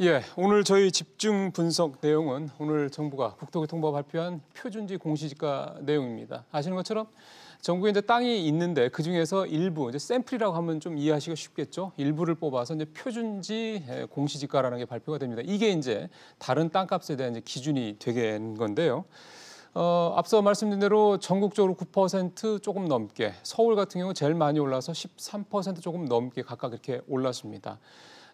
예, 오늘 저희 집중 분석 내용은 오늘 정부가 국토교통부가 발표한 표준지 공시지가 내용입니다. 아시는 것처럼 정부에 이제 땅이 있는데 그 중에서 일부 이제 샘플이라고 하면 좀 이해하시기가 쉽겠죠. 일부를 뽑아서 이제 표준지 예, 공시지가라는 게 발표가 됩니다. 이게 이제 다른 땅값에 대한 이제 기준이 되는 건데요. 어, 앞서 말씀드린 대로 전국적으로 9% 조금 넘게, 서울 같은 경우 제일 많이 올라서 13% 조금 넘게 각각 이렇게 올랐습니다.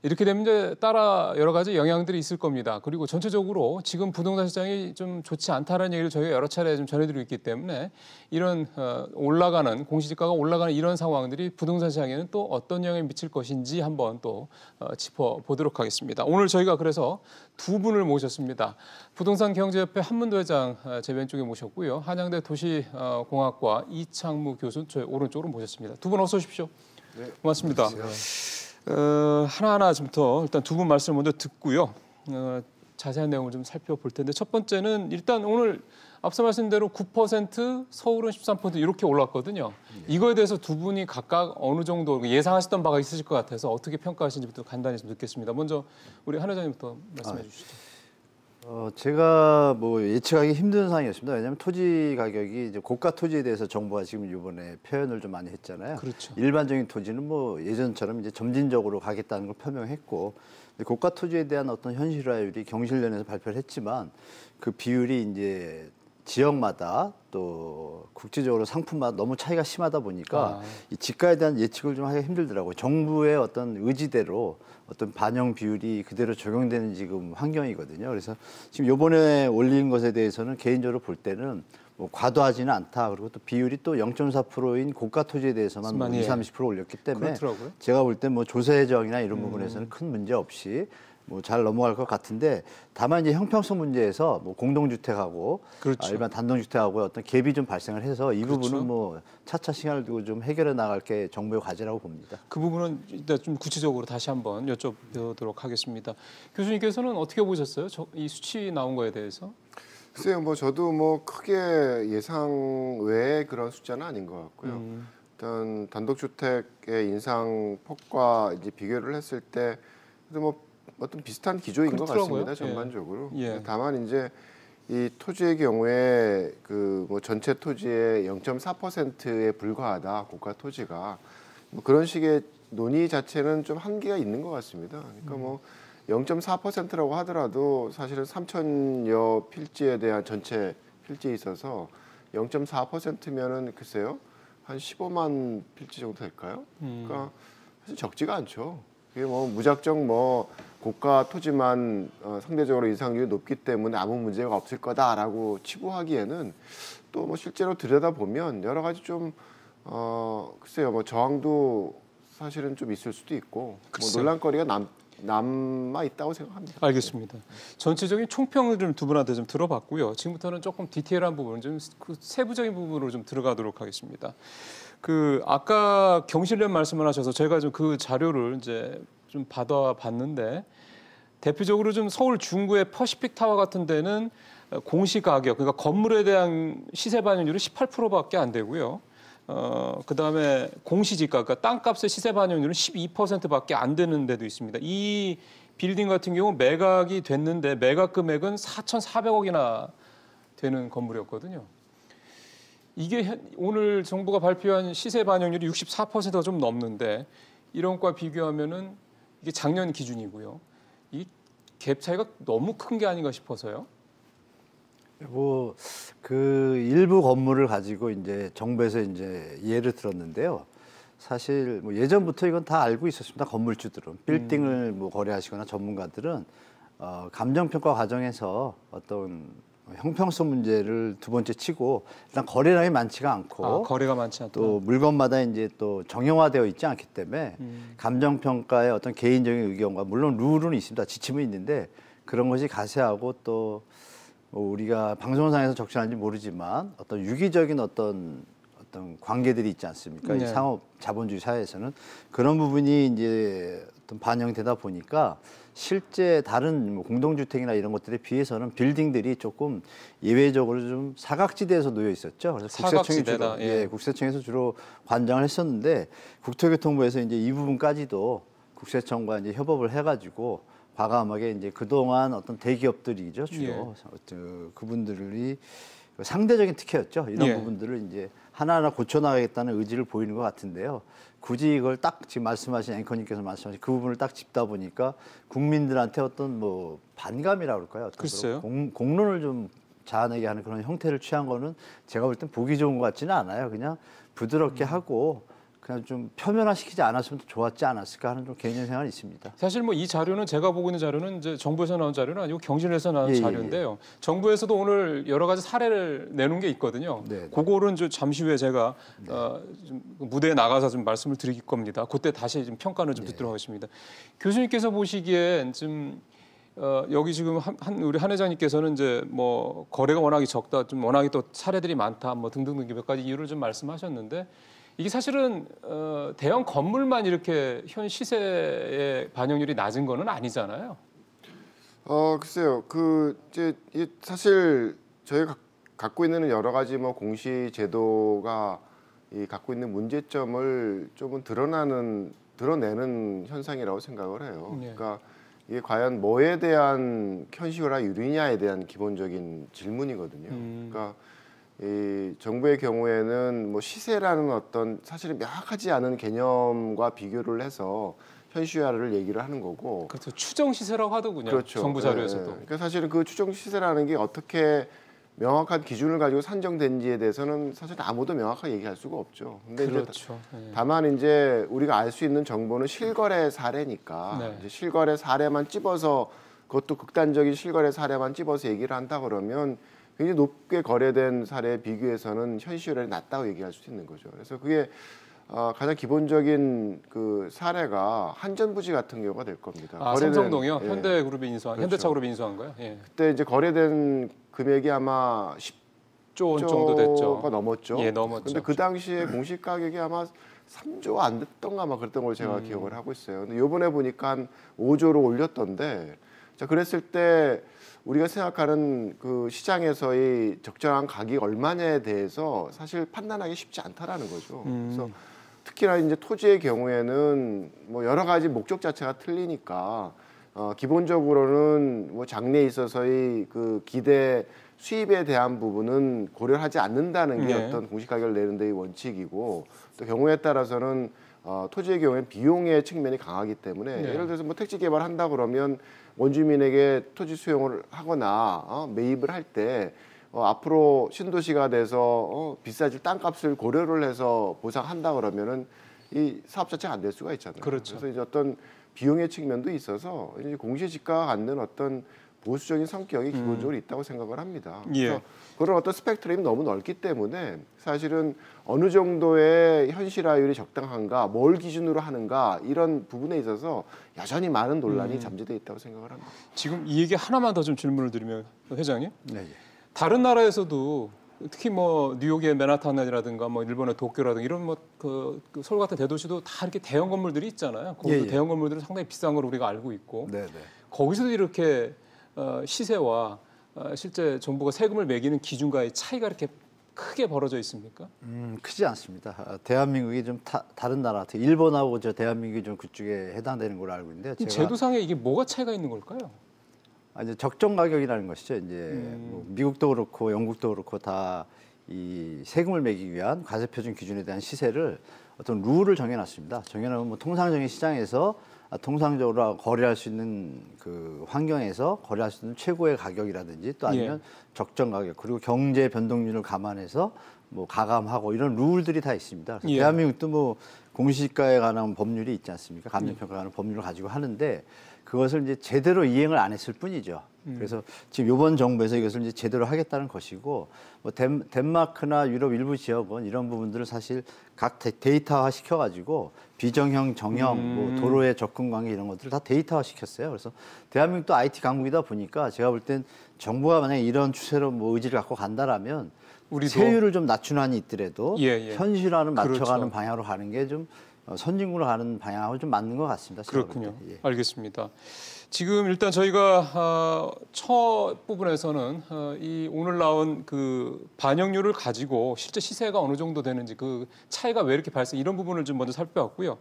이렇게 되면 이제 따라 여러 가지 영향들이 있을 겁니다. 그리고 전체적으로 지금 부동산 시장이 좀 좋지 않다는 얘기를 저희가 여러 차례 좀 전해드리고 있기 때문에 이런 어, 올라가는 공시지가가 올라가는 이런 상황들이 부동산 시장에는 또 어떤 영향을 미칠 것인지 한번 또 어, 짚어보도록 하겠습니다. 오늘 저희가 그래서 두 분을 모셨습니다. 부동산 경제협회 한문도 회장 어, 제 왼쪽에 모셨고요. 한양대 도시공학과 이창무 교수 저희 오른쪽으로 모셨습니다. 두 분 어서 오십시오. 네, 고맙습니다. 안녕하세요. 어, 하나하나 좀부터 일단 두 분 말씀을 먼저 듣고요. 어, 자세한 내용을 좀 살펴볼 텐데 첫 번째는 일단 오늘 앞서 말씀드린 대로 9% 서울은 13% 이렇게 올랐거든요. 네. 이거에 대해서 두 분이 각각 어느 정도 예상하셨던 바가 있으실 것 같아서 어떻게 평가하시는지부터 간단히 좀 듣겠습니다. 먼저 우리 한 회장님부터 말씀해 아, 주시죠. 어, 제가 뭐 예측하기 힘든 상황이었습니다. 왜냐하면 토지 가격이 이제 고가 토지에 대해서 정부가 지금 이번에 표현을 좀 많이 했잖아요. 그렇죠. 일반적인 토지는 뭐 예전처럼 이제 점진적으로 가겠다는 걸 표명했고 고가 토지에 대한 어떤 현실화율이 경실련에서 발표를 했지만 그 비율이 이제 지역마다 또 국제적으로 상품마다 너무 차이가 심하다 보니까 아. 이 지가에 대한 예측을 좀 하기가 힘들더라고요. 정부의 어떤 의지대로 어떤 반영 비율이 그대로 적용되는 지금 환경이거든요. 그래서 지금 요번에 올린 것에 대해서는 개인적으로 볼 때는 뭐 과도하지는 않다. 그리고 또 비율이 또 0.4%인 고가 토지에 대해서만 뭐 20, 30% 올렸기 때문에 그렇더라고요. 제가 볼 때 뭐 조세 정이나 이런 음. 부분에서는 큰 문제 없이 뭐 잘 넘어갈 것 같은데 다만 이제 형평성 문제에서 뭐 공동주택하고 그렇죠. 아, 일반 단독주택하고 어떤 갭이 좀 발생을 해서 이 그렇죠. 부분은 뭐 차차 시간을 두고 좀 해결해 나갈 게 정부의 과제라고 봅니다. 그 부분은 일단 좀 구체적으로 다시 한번 여쭤보도록 하겠습니다. 교수님께서는 어떻게 보셨어요? 저, 이 수치 나온 거에 대해서? 글쎄요, 뭐 저도 뭐 크게 예상 외의 그런 숫자는 아닌 것 같고요. 음. 일단 단독주택의 인상 폭과 이제 비교를 했을 때 그래도 뭐 어떤 비슷한 기조인 그렇더라고요. 것 같습니다. 예. 전반적으로. 예. 다만 이제 이 토지의 경우에 그 뭐 전체 토지의 0.4%에 불과하다 고가 토지가 뭐 그런 식의 논의 자체는 좀 한계가 있는 것 같습니다. 그러니까 뭐 0.4%라고 하더라도 사실은 3천여 필지에 대한 전체 필지에 있어서 0.4%면은 글쎄요 한 15만 필지 정도 될까요? 음. 그러니까 사실 적지가 않죠. 그게 뭐 무작정 뭐 고가 토지만 어, 상대적으로 이상률이 높기 때문에 아무 문제가 없을 거다라고 치부하기에는 또 뭐 실제로 들여다 보면 여러 가지 좀 어, 글쎄요 뭐 저항도 사실은 좀 있을 수도 있고 뭐 논란거리가 남 남아 있다고 생각합니다. 알겠습니다. 전체적인 총평을 좀 두 분한테 좀 들어봤고요. 지금부터는 조금 디테일한 부분, 좀그 세부적인 부분으로 좀 들어가도록 하겠습니다. 그 아까 경실련 말씀을 하셔서 제가 좀 그 자료를 이제 좀 받아봤는데 대표적으로 좀 서울 중구의 퍼시픽 타워 같은 데는 공시 가격 그러니까 건물에 대한 시세 반영률이 18%밖에 안 되고요. 어, 그다음에 공시지가 그러니까 땅값의 시세 반영률은 12%밖에 안 되는 데도 있습니다. 이 빌딩 같은 경우 매각이 됐는데 매각 금액은 4,400억이나 되는 건물이었거든요. 이게 오늘 정부가 발표한 시세 반영률이 64%가 좀 넘는데 이런 것과 비교하면은 이게 작년 기준이고요. 이 갭 차이가 너무 큰 게 아닌가 싶어서요. 뭐 그 일부 건물을 가지고 이제 정부에서 이제 예를 들었는데요. 사실 뭐 예전부터 이건 다 알고 있었습니다. 건물주들은 빌딩을 뭐 거래하시거나 전문가들은 어, 감정 평가 과정에서 어떤 형평성 문제를 두 번째 치고 일단 거래량이 많지가 않고 아, 거래가 많지 않다. 또 물건마다 이제 또 정형화되어 있지 않기 때문에 음. 감정 평가의 어떤 개인적인 의견과 물론 룰은 있습니다. 지침은 있는데 그런 것이 가세하고 또뭐 우리가 방송상에서 적절한지 모르지만 어떤 유기적인 어떤 어떤 관계들이 있지 않습니까? 네. 이 상업 자본주의 사회에서는 그런 부분이 이제 어떤 반영되다 보니까 실제 다른 뭐 공동주택이나 이런 것들에 비해서는 빌딩들이 조금 예외적으로 좀 사각지대에서 놓여 있었죠. 그래서 국세청이 주로 예. 예, 국세청에서 주로 관장을 했었는데 국토교통부에서 이제 이 부분까지도 국세청과 이제 협업을 해가지고 과감하게 이제 그동안 어떤 대기업들이죠 주로 예. 어, 그분들이 상대적인 특혜였죠. 이런 예. 부분들을 이제 하나하나 고쳐나가겠다는 의지를 보이는 것 같은데요. 굳이 이걸 딱 지금 말씀하신 앵커님께서 말씀하신 그 부분을 딱 짚다 보니까 국민들한테 어떤 뭐 반감이라 그럴까요? 글쎄요. 공, 공론을 좀 자아내게 하는 그런 형태를 취한 거는 제가 볼 땐 보기 좋은 것 같지는 않아요. 그냥 부드럽게 음. 하고 그냥 좀 표면화시키지 않았으면 더 좋았지 않았을까 하는 좀 개인적 생각이 있습니다. 사실 뭐 이 자료는 제가 보고 있는 자료는 이제 정부에서 나온 자료는 아니고 경실에서 나온 예, 예, 자료인데요. 정부에서도 오늘 여러 가지 사례를 내놓은 게 있거든요. 네, 네. 그거는 좀 잠시 후에 제가 어, 좀 무대에 나가서 좀 말씀을 드릴 겁니다. 그때 다시 좀 평가를 좀 듣도록 하겠습니다. 교수님께서 보시기엔 좀 어, 여기 지금 한, 한- 우리 한 회장님께서는 이제 뭐 거래가 워낙에 적다, 좀 워낙에 또 사례들이 많다, 뭐 등등등 몇 가지 이유를 좀 말씀하셨는데 이게 사실은 어, 대형 건물만 이렇게 현 시세의 반영률이 낮은 거는 아니잖아요. 어 글쎄요 그 이제 이 사실 저희가 가- 갖고 있는 여러 가지 뭐 공시 제도가 이 갖고 있는 문제점을 조금 드러나는 드러내는 현상이라고 생각을 해요. 예. 그러니까 이게 과연 뭐에 대한 현실화 유리냐에 대한 기본적인 질문이거든요. 음. 그러니까 이 정부의 경우에는 뭐 시세라는 어떤 사실은 명확하지 않은 개념과 비교를 해서 현실화를 얘기를 하는 거고 그렇죠. 추정 시세라고 하더군요. 그렇죠. 정부 자료에서도. 예, 예. 그러니까 사실은 그 추정 시세라는 게 어떻게 명확한 기준을 가지고 산정된지에 대해서는 사실 아무도 명확하게 얘기할 수가 없죠. 근데 이제 그렇죠. 예. 다만 이제 우리가 알 수 있는 정보는 실거래 사례니까 네. 이제 실거래 사례만 찝어서 그것도 극단적인 실거래 사례만 찝어서 얘기를 한다 그러면 굉장히 높게 거래된 사례에 비교해서는 현실화율이 낮다고 얘기할 수 있는 거죠. 그래서 그게 어, 가장 기본적인 그 사례가 한전부지 같은 경우가 될 겁니다. 아, 거래된- 삼성동이요. 예. 현대그룹이 인수한, 그렇죠. 현대차그룹이 인수한 거요. 예. 그때 이제 거래된 금액이 아마 10조 10조 정도 됐죠. 가 넘었죠. 예, 넘었죠. 근데 그 당시에 공시 가격이 아마 3조 안 됐던가 아마 그랬던 걸 제가 음. 기억을 하고 있어요. 근데 요번에 보니까 한 5조로 올렸던데 자 그랬을 때 우리가 생각하는 그 시장에서의 적절한 가격이 얼마냐에 대해서 사실 판단하기 쉽지 않다라는 거죠. 음. 그래서 특히나 이제 토지의 경우에는 뭐 여러 가지 목적 자체가 틀리니까 어, 기본적으로는 뭐 장래에 있어서의 그 기대 수입에 대한 부분은 고려하지 않는다는 게 네. 어떤 공시 가격을 내는 데의 원칙이고 또 경우에 따라서는 어, 토지의 경우에는 비용의 측면이 강하기 때문에 네. 예를 들어서 뭐 택지 개발한다 그러면 원주민에게 토지 수용을 하거나 어, 매입을 할때 어, 앞으로 신도시가 돼서 어, 비싸질 땅값을 고려를 해서 보상한다 그러면은 이 사업 자체가 안 될 수가 있잖아요. 그렇죠. 래서 이제 어떤 비용의 측면도 있어서 이제 공시지가가 갖는 어떤 보수적인 성격이 기본적으로 있다고 생각을 합니다. 음. 예. 그래서 그런 어떤 스펙트럼이 너무 넓기 때문에 사실은 어느 정도의 현실화율이 적당한가, 뭘 기준으로 하는가 이런 부분에 있어서 여전히 많은 논란이 음. 잠재돼 있다고 생각을 합니다. 지금 이 얘기 하나만 더 좀 질문을 드리면 회장님. 네, 예. 다른 나라에서도 특히 뭐 뉴욕의 맨하탄이라든가 뭐 일본의 도쿄라든가 이런 뭐그 그 서울 같은 대도시도 다 이렇게 대형 건물들이 있잖아요. 거기도 예, 예. 대형 건물들은 상당히 비싼 걸 우리가 알고 있고 네, 네. 거기서도 이렇게 어, 시세와 어, 실제 정부가 세금을 매기는 기준과의 차이가 이렇게 크게 벌어져 있습니까? 음, 크지 않습니다. 아, 대한민국이 좀 타, 다른 나라, 일본하고 저 대한민국이 좀 그쪽에 해당되는 걸로 알고 있는데요. 이 제도상에 이게 뭐가 차이가 있는 걸까요? 아, 이제 적정 가격이라는 것이죠. 이제 음. 뭐 미국도 그렇고 영국도 그렇고 다 이 세금을 매기기 위한 과세 표준 기준에 대한 시세를 어떤 룰을 정해놨습니다. 정해놓으면 뭐 통상적인 시장에서 아, 통상적으로 거래할 수 있는 그 환경에서 거래할 수 있는 최고의 가격이라든지 또 아니면 적정 가격 그리고 경제 변동률을 감안해서 뭐 가감하고 이런 룰들이 다 있습니다. 예. 대한민국도 뭐 공시지가에 관한 법률이 있지 않습니까? 감정평가에 관한 법률을 가지고 하는데 그것을 이제 제대로 이행을 안 했을 뿐이죠. 그래서 지금 이번 정부에서 이것을 이제 제대로 하겠다는 것이고 뭐 덴, 덴마크나 유럽 일부 지역은 이런 부분들을 사실 각 데, 데이터화 시켜가지고 비정형, 정형, 뭐 도로의 접근 관계 이런 것들을 다 데이터화 시켰어요. 그래서 대한민국도 IT 강국이다 보니까 제가 볼 땐 정부가 만약에 이런 추세로 뭐 의지를 갖고 간다라면 우리도 세율을 좀 낮춘 한이 있더라도 예, 예. 현실화는 맞춰가는 그렇죠. 방향으로 가는 게좀 선진국으로 가는 방향하고 좀 맞는 것 같습니다. 그렇군요. 때. 예. 알겠습니다. 지금 일단 저희가 어, 첫 부분에서는 어, 이 오늘 나온 그 반영률을 가지고 실제 시세가 어느 정도 되는지 그 차이가 왜 이렇게 발생 이런 부분을 좀 먼저 살펴봤고요.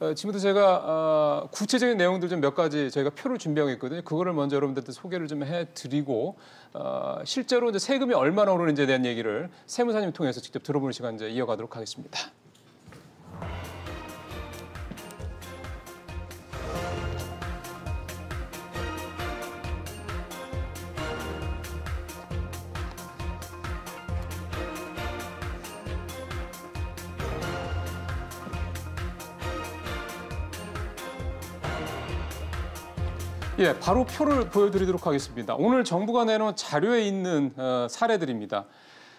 어, 지금부터 제가 어, 구체적인 내용들 좀 몇 가지 저희가 표를 준비하고 있거든요. 그거를 먼저 여러분들한테 소개를 좀 해드리고 어, 실제로 이제 세금이 얼마나 오르는지에 대한 얘기를 세무사님 통해서 직접 들어보는 시간 이제 이어가도록 하겠습니다. 예, 바로 표를 보여드리도록 하겠습니다. 오늘 정부가 내놓은 자료에 있는 어, 사례들입니다.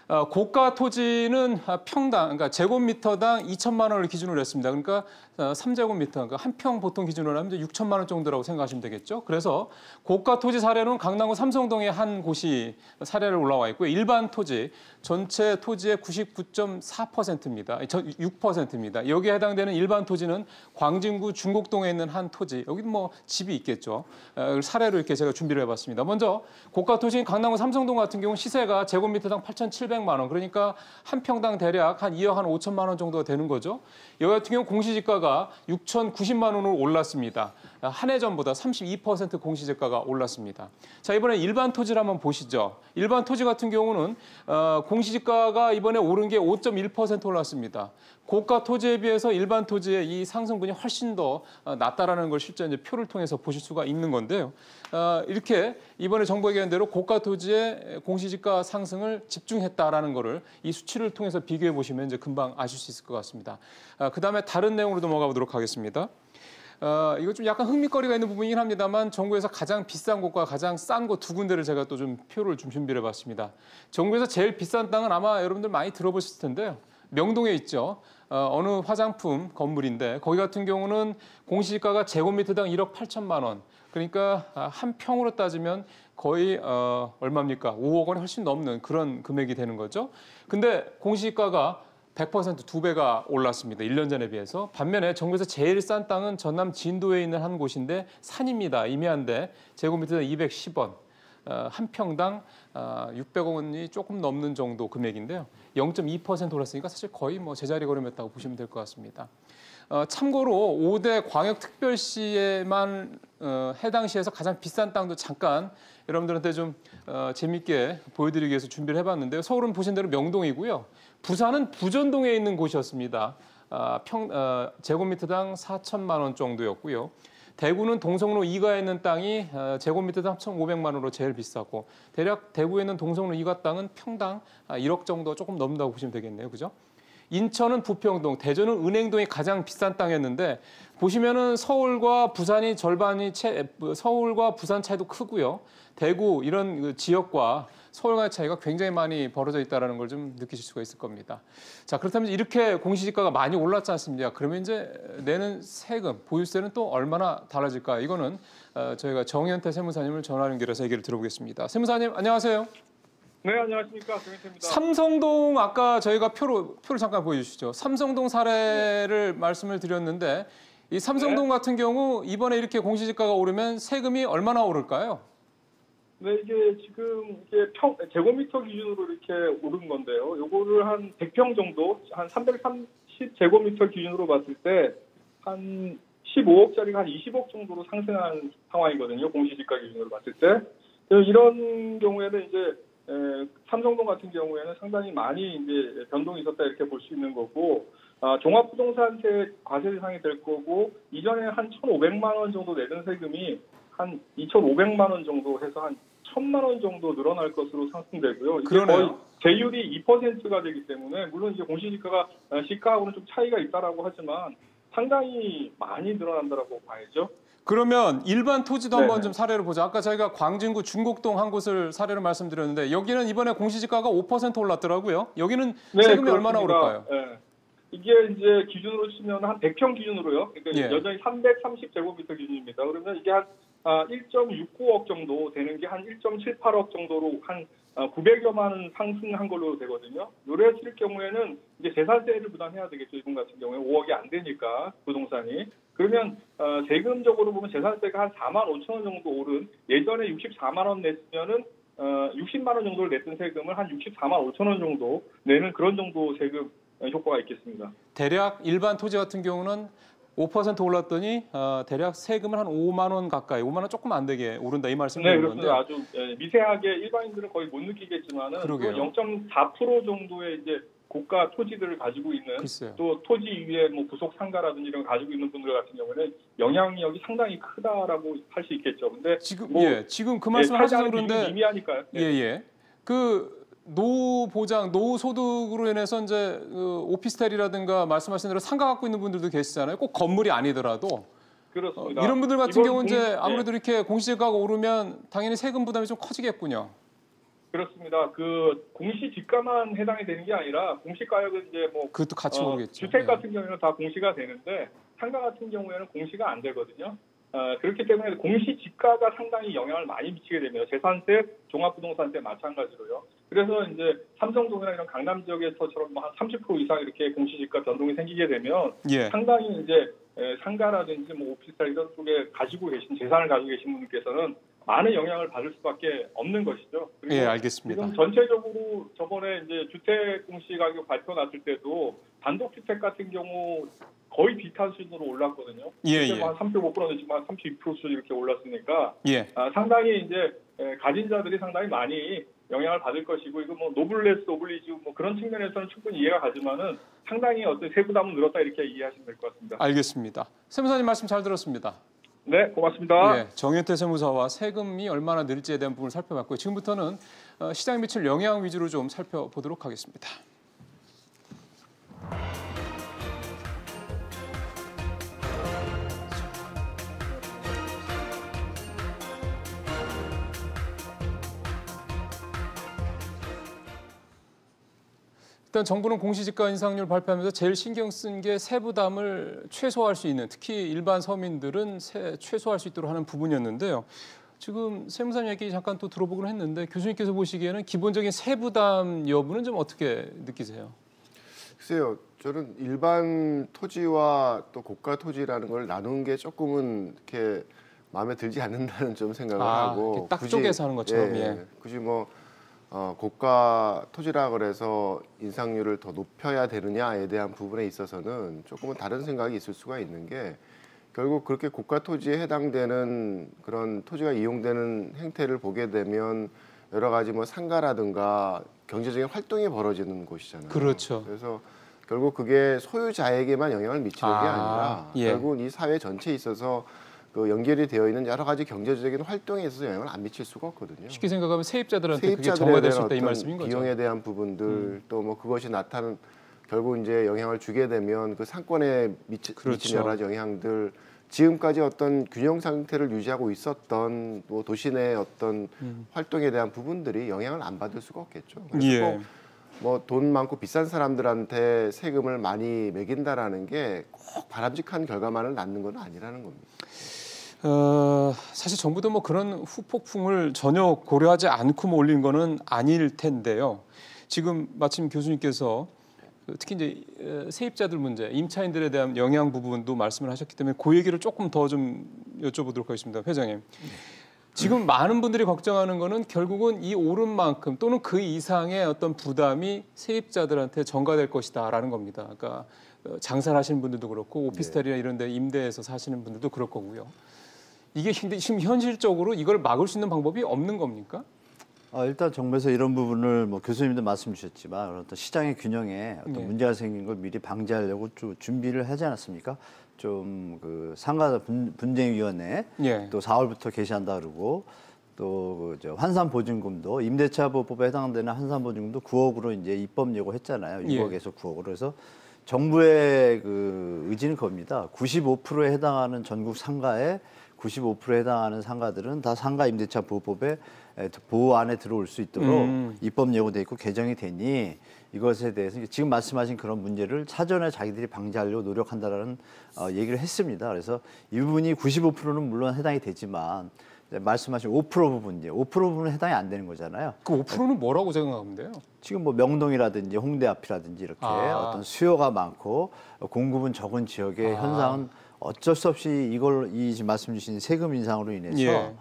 어, 고가 토지는 아, 평당, 그러니까 제곱미터당 2천만 원을 기준으로 했습니다. 그러니까 어, 3제곱미터, 그러니까 한 평 보통 기준으로 하면 이제 6천만 원 정도라고 생각하시면 되겠죠. 그래서 고가 토지 사례는 강남구 삼성동의 한 곳이 사례를 올라와 있고요. 일반 토지, 전체 토지의 99.4%입니다. 6%입니다. 여기에 해당되는 일반 토지는 광진구 중곡동에 있는 한 토지, 여기 뭐 집이 있겠죠. 어, 사례로 이렇게 제가 준비를 해봤습니다. 먼저 고가 토지인 강남구 삼성동 같은 경우 시세가 제곱미터당 8,700만 원, 그러니까 한 평당 대략 한 2억 한 5천만 원 정도가 되는 거죠. 여기 같은 경우 공시지가가 6,090만 원으로 올랐습니다. 한 해 전보다 32% 공시지가가 올랐습니다. 자 이번에 일반 토지를 한번 보시죠. 일반 토지 같은 경우는 어, 공시지가가 이번에 오른 게 5.1% 올랐습니다. 고가 토지에 비해서 일반 토지의 이 상승분이 훨씬 더 어, 낮다라는 걸 실제 이제 표를 통해서 보실 수가 있는 건데요. 어, 이렇게 이번에 정부가 얘기한 대로 고가 토지의 공시지가 상승을 집중했다라는 거를 이 수치를 통해서 비교해 보시면 이제 금방 아실 수 있을 것 같습니다. 어, 그 다음에 다른 내용으로 넘어가 보도록 하겠습니다. 어, 이거 좀 약간 흥미거리가 있는 부분이긴 합니다만 정부에서 가장 비싼 곳과 가장 싼 곳 두 군데를 제가 또 좀 표를 좀 준비를 해봤습니다. 정부에서 제일 비싼 땅은 아마 여러분들 많이 들어보셨을 텐데요. 명동에 있죠. 어, 어느 화장품 건물인데 거기 같은 경우는 공시지가가 제곱미터당 1억 8천만 원. 그러니까 아, 한 평으로 따지면 거의 어, 얼마입니까? 5억 원이 훨씬 넘는 그런 금액이 되는 거죠. 근데 공시지가가 100%두 배가 올랐습니다. 1년 전에 비해서. 반면에 정부에서 제일 싼 땅은 전남 진도에 있는 한 곳인데 산입니다. 임야인데 제곱미터당 210원. 어, 한 평당 어, 600원이 조금 넘는 정도 금액인데요. 0.2% 올랐으니까 사실 거의 뭐 제자리 걸음했다고 보시면 될 것 같습니다. 어, 참고로 5대 광역특별시에만 어, 해당 시에서 가장 비싼 땅도 잠깐 여러분들한테 좀 어, 재밌게 보여드리기 위해서 준비를 해봤는데요. 서울은 보신 대로 명동이고요. 부산은 부전동에 있는 곳이었습니다. 아, 평, 어, 제곱미터당 4천만 원 정도였고요. 대구는 동성로 2가에 있는 땅이 어, 제곱미터당 3,500만 원으로 제일 비싸고 대략 대구에 있는 동성로 2가 땅은 평당 아, 1억 정도 조금 넘는다고 보시면 되겠네요. 그죠? 인천은 부평동, 대전은 은행동이 가장 비싼 땅이었는데 보시면은 서울과 부산이 절반이 채, 서울과 부산 차이도 크고요. 대구 이런 그 지역과 서울과의 차이가 굉장히 많이 벌어져 있다는 걸 좀 느끼실 수가 있을 겁니다. 자 그렇다면 이렇게 공시지가가 많이 올랐지 않습니까? 그러면 이제 내는 세금, 보유세는 또 얼마나 달라질까? 이거는 어, 저희가 정현태 세무사님을 전화 연결해서 얘기를 들어보겠습니다. 세무사님 안녕하세요. 네, 안녕하십니까. 정현태입니다. 삼성동 아까 저희가 표로 표를 잠깐 보여 주시죠. 삼성동 사례를 말씀을 드렸는데 이 삼성동 같은 경우 이번에 이렇게 공시지가가 오르면 세금이 얼마나 오를까요? 네, 이게 지금 이게 평 제곱미터 기준으로 이렇게 오른 건데요. 요거를 한 100평 정도, 한 330 제곱미터 기준으로 봤을 때 한 15억짜리가 한 20억 정도로 상승한 상황이거든요. 공시지가 기준으로 봤을 때. 이런 경우에는 이제 에, 삼성동 같은 경우에는 상당히 많이 이제 변동이 있었다 이렇게 볼 수 있는 거고 아, 종합부동산세 과세 대상이 될 거고 이전에 한 1,500만 원 정도 내던 세금이 한 2,500만 원 정도 해서 한 1,000만 원 정도 늘어날 것으로 상승되고요. 이게 그러네요. 거의 세율이 2%가 되기 때문에 물론 이제 공시지가가 어, 시가하고는 좀 차이가 있다라고 하지만 상당히 많이 늘어난다라고 봐야죠. 그러면 일반 토지도 네. 한번 좀 사례를 보자. 아까 저희가 광진구 중곡동 한 곳을 사례로 말씀드렸는데 여기는 이번에 공시지가가 5% 올랐더라고요. 여기는 세금이 얼마나 네, 그렇습니다. 오를까요? 예. 이게 이제 기준으로 치면 한 100평 기준으로요. 그러니까 예. 여전히 330제곱미터 기준입니다. 그러면 이게 한 아, 1.69억 정도 되는 게 한 1.78억 정도로 한 아, 900여만 원 상승한 걸로 되거든요. 칠 경우에는 이제 재산세를 부담해야 되겠죠. 이분 같은 경우에 5억이 안 되니까 부동산이. 그러면 어, 세금적으로 보면 재산세가 한 4만 5천 원 정도 오른 예전에 64만 원 냈으면은 어, 60만 원 정도를 냈던 세금을 한 64만 5천 원 정도 내는 그런 정도 세금 어, 효과가 있겠습니다. 대략 일반 토지 같은 경우는 5% 올랐더니 어, 대략 세금을 한 5만 원 가까이, 5만 원 조금 안 되게 오른다 이 네, 말씀드리는 그렇습니다. 건데. 아주 예, 미세하게 일반인들은 거의 못 느끼겠지만은 그러게요. 0.4% 정도의 이제 고가 토지들을 가지고 있는 글쎄요. 또 토지 위에 뭐 부속 상가라든지 이런 거 가지고 있는 분들 같은 경우는 영향력이 상당히 크다라고 할 수 있겠죠. 근데 지금 뭐, 예, 지금 그 말씀 예, 그런데 미미하니까요. 예, 예. 그 노후 보장, 노후 소득으로 인해서 이제 그 오피스텔이라든가 말씀하신 대로 상가 갖고 있는 분들도 계시잖아요. 꼭 건물이 아니더라도 어, 그렇습니다. 이런 분들 같은 이건 경우 는 이제. 아무래도 이렇게 공시지가가 오르면 당연히 세금 부담이 좀 커지겠군요. 그렇습니다. 그 공시 지가만 해당이 되는 게 아니라 공시가액은 이제 뭐 그것도 같이 어, 오르겠죠. 주택 예. 같은 경우에는 다 공시가 되는데 상가 같은 경우에는 공시가 안 되거든요. 어, 그렇기 때문에 공시 지가가 상당히 영향을 많이 미치게 됩니다. 재산세, 종합부동산세 마찬가지로요. 그래서 이제 삼성동이나 이런 강남 지역에서처럼 뭐 한 30% 이상 이렇게 공시 지가 변동이 생기게 되면 예. 상당히 이제 에, 상가라든지 뭐 오피스텔 이런 쪽에 가지고 계신 재산을 가지고 계신 분들께서는 많은 영향을 받을 수밖에 없는 것이죠. 예, 알겠습니다. 지금 전체적으로 저번에 이제 주택 공시 가격 발표 났을 때도 단독 주택 같은 경우 거의 비슷한 수준으로 올랐거든요. 예, 예. 한 3.5% 지금 한 32% 수준 이렇게 올랐으니까 예. 아, 상당히 이제 에, 가진 자들이 상당히 많이 영향을 받을 것이고 이거 뭐 노블레스 노블리즈 뭐 그런 측면에서는 충분히 이해가 가지만은 상당히 어떤 세부담은 늘었다 이렇게 이해하시면 될 것 같습니다. 알겠습니다. 세무사님 말씀 잘 들었습니다. 네, 고맙습니다. 예, 정현태 세무사와 세금이 얼마나 늘지에 대한 부분을 살펴봤고요. 지금부터는 어, 시장에 미칠 영향 위주로 좀 살펴보도록 하겠습니다. 일단 정부는 공시지가 인상률 발표하면서 제일 신경 쓴 게 세부담을 최소화할 수 있는 특히 일반 서민들은 세, 최소화할 수 있도록 하는 부분이었는데요. 지금 세무사님 얘기 잠깐 또 들어보긴 했는데 교수님께서 보시기에는 기본적인 세부담 여부는 좀 어떻게 느끼세요? 글쎄요, 저는 일반 토지와 또 고가 토지라는 걸 나누는 게 조금은 이렇게 마음에 들지 않는다는 좀 생각을 아, 하고 딱 쪼개서 하는 것처럼, 예. 굳이 뭐 어, 고가 토지라 그래서 인상률을 더 높여야 되느냐에 대한 부분에 있어서는 조금은 다른 생각이 있을 수가 있는 게 결국 그렇게 고가 토지에 해당되는 그런 토지가 이용되는 행태를 보게 되면 여러 가지 뭐 상가라든가 경제적인 활동이 벌어지는 곳이잖아요. 그렇죠. 그래서 결국 그게 소유자에게만 영향을 미치는 게 아, 아니라 예. 결국은 이 사회 전체에 있어서 그 연결이 되어 있는 여러 가지 경제적인 활동에 있어서 영향을 안 미칠 수가 없거든요. 쉽게 생각하면 세입자들한테 그게 세입자들에 전가될 수 있다 이 말씀인 거죠. 음. 비용에 대한 부분들 또뭐 그것이 나타난 결국 이제 영향을 주게 되면 그 상권에 미치, 그렇죠. 미친 여러 가지 영향들 지금까지 어떤 균형 상태를 유지하고 있었던 뭐 도시 내 어떤 음. 활동에 대한 부분들이 영향을 안 받을 수가 없겠죠. 그래서 예. 꼭뭐돈 많고 비싼 사람들한테 세금을 많이 매긴다라는 게 꼭 바람직한 결과만을 낳는 건 아니라는 겁니다. 어, 사실 정부도 뭐 그런 후폭풍을 전혀 고려하지 않고 뭐 올린 거는 아닐 텐데요. 지금 마침 교수님께서 그 특히 이제 어, 세입자들 문제, 임차인들에 대한 영향 부분도 말씀을 하셨기 때문에 그 얘기를 조금 더 좀 여쭤보도록 하겠습니다, 회장님. 지금 많은 분들이 걱정하는 거는 결국은 이 오른 만큼 또는 그 이상의 어떤 부담이 세입자들한테 전가될 것이다라는 겁니다. 그러니까 어, 장사를 하시는 분들도 그렇고 오피스텔이나 이런 데 임대해서 사시는 분들도 그럴 거고요. 이게 지금 현실적으로 이걸 막을 수 있는 방법이 없는 겁니까? 어, 일단 정부에서 이런 부분을 뭐 교수님도 말씀 주셨지만 어떤 시장의 균형에 어떤 네. 문제가 생긴 걸 미리 방지하려고 좀 준비를 하지 않았습니까? 좀 그 상가 분, 분쟁위원회 예. 또 4월부터 개시한다 그러고 또저 환산 보증금도 임대차 보법에 해당되는 환산 보증금도 9억으로 이제 입법 예고했잖아요. 예. 6억에서 9억으로 그래서 정부의 그 의지는 겁니다. 95%에 해당하는 전국 상가에 95%에 해당하는 상가들은 다 상가 임대차 보호법에 에, 보호 안에 들어올 수 있도록 음. 입법 예고돼 있고 개정이 되니 이것에 대해서 지금 말씀하신 그런 문제를 사전에 자기들이 방지하려고 노력한다라는 어, 얘기를 했습니다. 그래서 이 부분이 95%는 물론 해당이 되지만 말씀하신 5% 부분 이제 5% 부분은 해당이 안 되는 거잖아요. 그 5%는 뭐라고 생각하면 돼요? 지금 뭐 명동이라든지 홍대 앞이라든지 이렇게 아. 어떤 수요가 많고 공급은 적은 지역의 아. 현상은 어쩔 수 없이 이걸 이 지금 말씀 주신 세금 인상으로 인해서 예.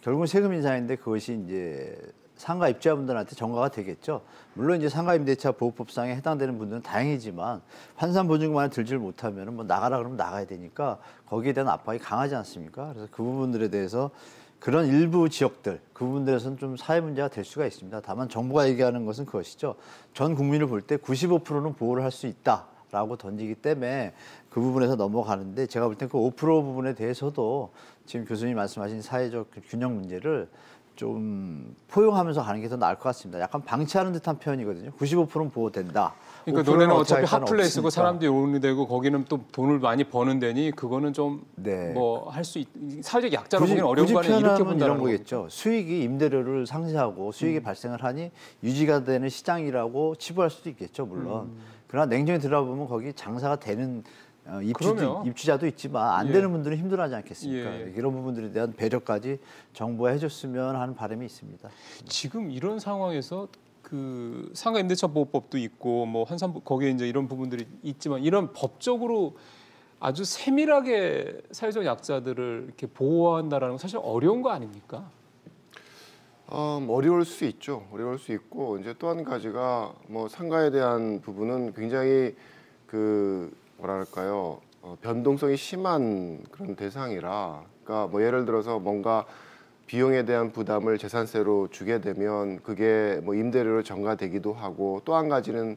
결국은 세금 인상인데 그것이 이제 상가 입주자분들한테 전가가 되겠죠. 물론 이제 상가 임대차 보호법상에 해당되는 분들은 다행이지만 환산 보증금만 들지를 못하면 뭐 나가라 그러면 나가야 되니까 거기에 대한 압박이 강하지 않습니까? 그래서 그 부분들에 대해서 그런 일부 지역들 그 부분들에서는 좀 사회 문제가 될 수가 있습니다. 다만 정부가 얘기하는 것은 그것이죠. 전 국민을 볼 때 95%는 보호를 할 수 있다 라고 던지기 때문에 그 부분에서 넘어가는데 제가 볼 땐 그 5% 부분에 대해서도 지금 교수님 말씀하신 사회적 그 균형 문제를 좀 포용하면서 가는 게 더 나을 것 같습니다. 약간 방치하는 듯한 표현이거든요. 95%는 보호된다. 그러니까 5%는 너네는 어떻게 어차피 핫플레이스고. 사람들이 오는 데고 거기는 또 돈을 많이 버는 데니 그거는 좀 네. 뭐할수 있, 사회적 약자로 보기는 어려운 거 아니에요. 이렇게 본다는 거겠죠. 수익이 임대료를 상쇄하고 수익이 음. 발생을 하니 유지가 되는 시장이라고 치부할 수도 있겠죠, 물론. 음. 그러나 냉정히 들어보면 거기 장사가 되는 어, 입주. 입주 자도 있지만 안 예. 되는 분들은 힘들어하지 않겠습니까? 예, 예. 이런 부분들에 대한 배려까지 정부가 해줬으면 하는 바람이 있습니다. 지금 이런 상황에서 그 상가 임대차 보호법도 있고 뭐 환산 거기에 이제 이런 부분들이 있지만 이런 법적으로 아주 세밀하게 사회적 약자들을 이렇게 보호한다라는 건 사실 어려운 거 아닙니까? 음, 어려울 수 있죠. 어려울 수 있고 이제 또 한 가지가 뭐 상가에 대한 부분은 굉장히 그 뭐랄까요 어, 변동성이 심한 그런 대상이라 그러니까 뭐 예를 들어서 뭔가 비용에 대한 부담을 재산세로 주게 되면 그게 뭐 임대료로 전가되기도 하고 또 한 가지는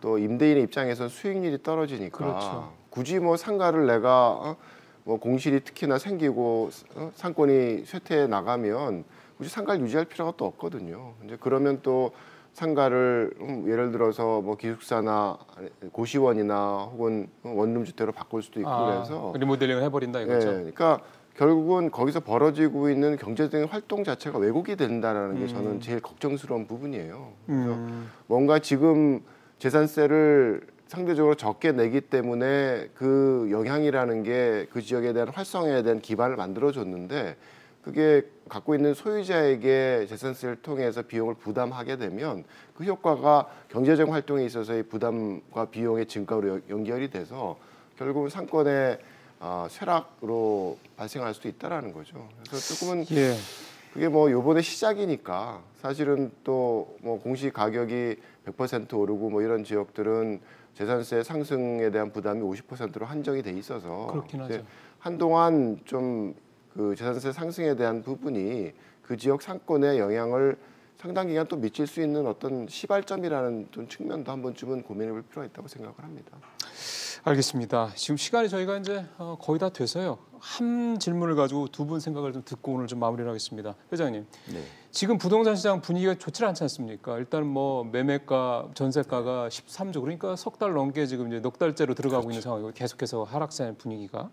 또 임대인의 입장에선 수익률이 떨어지니까 그렇죠. 굳이 뭐 상가를 내가 어, 뭐 공실이 특히나 생기고 어, 상권이 쇠퇴해 나가면 굳이 상가를 유지할 필요가 또 없거든요. 이제 그러면 또 상가를 음, 예를 들어서 뭐 기숙사나 고시원이나 혹은 원룸 주택으로 바꿀 수도 있고 그래서 리모델링을 해버린다 예, 이거죠. 그러니까 결국은 거기서 벌어지고 있는 경제적인 활동 자체가 왜곡이 된다라는 게 저는 제일 걱정스러운 부분이에요. 그래서 음, 뭔가 지금 재산세를 상대적으로 적게 내기 때문에 그 영향이라는 게 그 지역에 대한 활성화에 대한 기반을 만들어줬는데 그게 갖고 있는 소유자에게 재산세를 통해서 비용을 부담하게 되면 그 효과가 경제적 활동에 있어서의 부담과 비용의 증가로 연- 연결이 돼서 결국은 상권의 아, 쇠락으로 발생할 수도 있다라는 거죠. 그래서 조금은 예. 그게 뭐 요번에 시작이니까 사실은 또 뭐 공시 가격이 100% 오르고 뭐 이런 지역들은 재산세 상승에 대한 부담이 50%로 한정이 돼 있어서 그렇긴 이제 하죠. 한동안 좀 그 재산세 상승에 대한 부분이 그 지역 상권에 영향을 상당 기간 또 미칠 수 있는 어떤 시발점이라는 좀 측면도 한 번쯤은 고민해볼 필요가 있다고 생각을 합니다. 알겠습니다. 지금 시간이 저희가 이제 어, 거의 다 돼서요. 한 질문을 가지고 두 분 생각을 좀 듣고 오늘 좀 마무리를 하겠습니다. 회장님, 네. 지금 부동산 시장 분위기가 좋지 않지 않습니까? 일단 뭐 매매가, 전세가가 13조 그러니까 석 달 넘게 지금 이제 넉 달째로 들어가고 있는 상황이고 계속해서 하락세 분위기가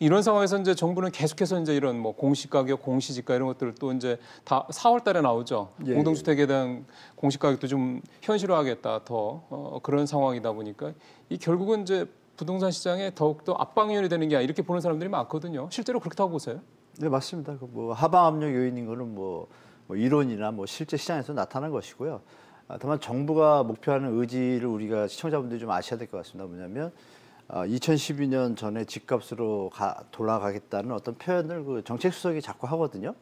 이런 상황에서 이제 정부는 계속해서 이제 이런 뭐 공시가격, 공시지가 이런 것들을 또 이제 다 4월 달에 나오죠. 예, 공동주택에 대한 공시가격도 좀 현실화하겠다 더 어, 그런 상황이다 보니까 이 결국은 이제 부동산 시장에 더욱 더 압박 요인이 되는 게 이렇게 보는 사람들이 많거든요. 실제로 그렇다고 보세요? 네 맞습니다. 그뭐 하방 압력 요인인 거는 뭐, 뭐 이론이나 뭐 실제 시장에서 나타난 것이고요. 아, 다만 정부가 목표하는 의지를 우리가 시청자분들이 좀 아셔야 될 것 같습니다. 뭐냐면 아, 2012년 전에 집값으로 가, 돌아가겠다는 어떤 표현을 그 정책 수석이 자꾸 하거든요.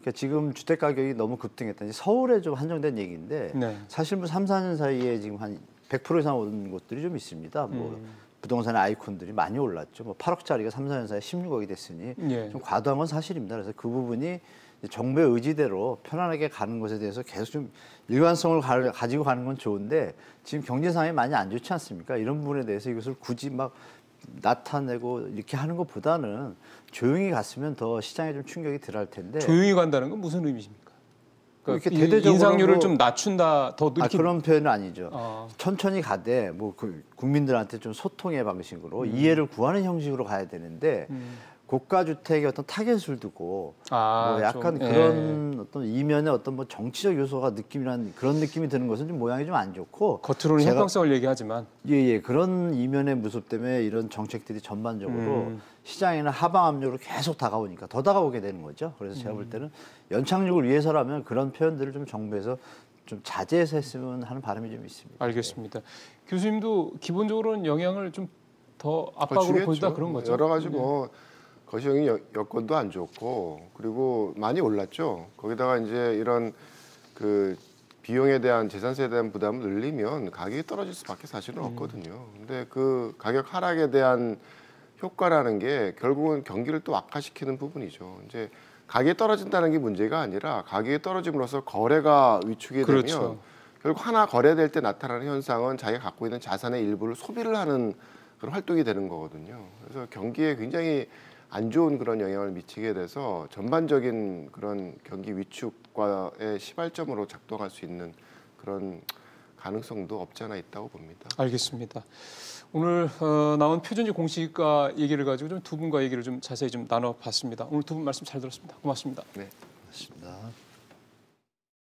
그러니까 지금 주택 가격이 너무 급등했다. 이제 서울에 좀 한정된 얘기인데 네. 사실 뭐 3, 4년 사이에 지금 한 100% 이상 오른 곳들이 좀 있습니다. 뭐 음. 부동산의 아이콘들이 많이 올랐죠. 뭐 8억짜리가 3, 4년 사이에 16억이 됐으니 예. 좀 과도한 건 사실입니다. 그래서 그 부분이 정부의 의지대로 편안하게 가는 것에 대해서 계속 좀 일관성을 가, 가지고 가는 건 좋은데 지금 경제 상황이 많이 안 좋지 않습니까? 이런 부분에 대해서 이것을 굳이 막 나타내고 이렇게 하는 것보다는 조용히 갔으면 더 시장에 좀 충격이 덜 할 텐데. 조용히 간다는 건 무슨 의미십니까? 그러니까 이렇게 이- 대대적으로 인상률을 뭐- 좀 낮춘다 더 아, 이렇게 그런 표현은 아니죠. 어, 천천히 가되 뭐 그 국민들한테 좀 소통의 방식으로 음. 이해를 구하는 형식으로 가야 되는데 고가 주택에 어떤 타겟을 두고 아, 뭐 약간 좀, 예. 그런 어떤 이면에 어떤 뭐 정치적 요소가 느낌이란 그런 느낌이 드는 것은 좀 모양이 좀 안 좋고 겉으로는 제가- 형평성을 얘기하지만 예예 그런 이면의 무섭 때문에 이런 정책들이 전반적으로 음. 시장에는 하방 압력으로 계속 다가오니까 더 다가오게 되는 거죠. 그래서 제가 음. 볼 때는 연착륙을 위해서라면 그런 표현들을 좀 정부에서 좀 자제해서 했으면 하는 바람이 좀 있습니다. 알겠습니다. 교수님도 기본적으로는 영향을 좀더 어, 압박으로. 보인다 그런 거죠. 네. 여러 가지 뭐 거시형이 여- 여건도 안 좋고 그리고 많이 올랐죠. 거기다가 이제 이런 그 비용에 대한 재산세에 대한 부담을 늘리면 가격이 떨어질 수밖에 사실은 없거든요. 근데 그 가격 하락에 대한 효과라는 게 결국은 경기를 또 악화시키는 부분이죠. 이제 가격이 떨어진다는 게 문제가 아니라 가격이 떨어짐으로써 거래가 위축이 되면 그렇죠. 결국 하나 거래될 때 나타나는 현상은 자기가 갖고 있는 자산의 일부를 소비를 하는 그런 활동이 되는 거거든요. 그래서 경기에 굉장히 안 좋은 그런 영향을 미치게 돼서 전반적인 그런 경기 위축과의 시발점으로 작동할 수 있는 그런 가능성도 없지 않아 있다고 봅니다. 알겠습니다. 오늘 어, 나온 표준지 공시가 얘기를 가지고 좀 두 분과 얘기를 좀 자세히 좀 나눠봤습니다. 오늘 두 분 말씀 잘 들었습니다. 고맙습니다. 네. 맞습니다.